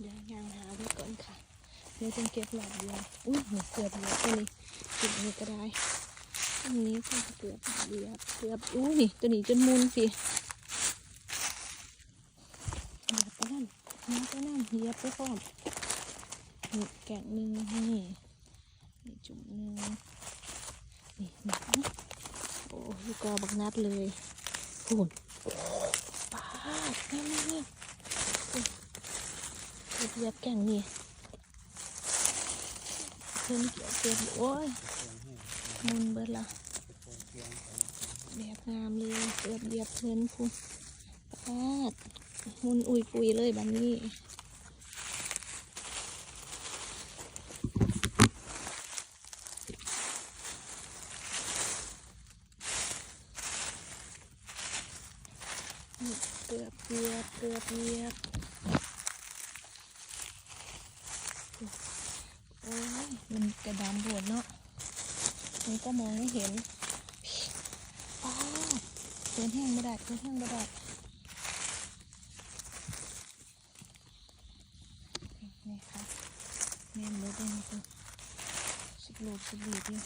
เดี๋ยางหาไว้ก่อนค่ะเดี๋ยวจะเก็บหลอดเดียวอุ้ยเกือบเหลือตัวนี้เก็บนี้ก็ได้อันนี้ก็เกือบเหลือเกือบอู้นี่ตัวนี้จนมุนสิเหยียบไปนั่นนี่ไปนั่นเหยียบไปพร้อมนี่แกะหนึ่งนี่นี่จุ่มหนึ่งนี่หนี่โอ้ยกอบักนัดเลยพูนป้าดนี่นี่นี่ เหยียบแก่งนี่เพิ่นเกี่ยวเก็บโอ้ยมุนเบิดละแบบงามเลยเกือบเหยียบเพิ่นคุณปาดมุนอุยปุยเลยแบบนี้นี่เกือบเหยียบเกือบเหยียบ โอ้ย มันกระดานโดดเนาะมันก็มองไม่เห็นป้าเดินแห้งไม่ได้เดินแห้งไม่ได้นี่ค่ะแม่มือได้ไหมคุณสิบลูกสิบลีดเนี่ย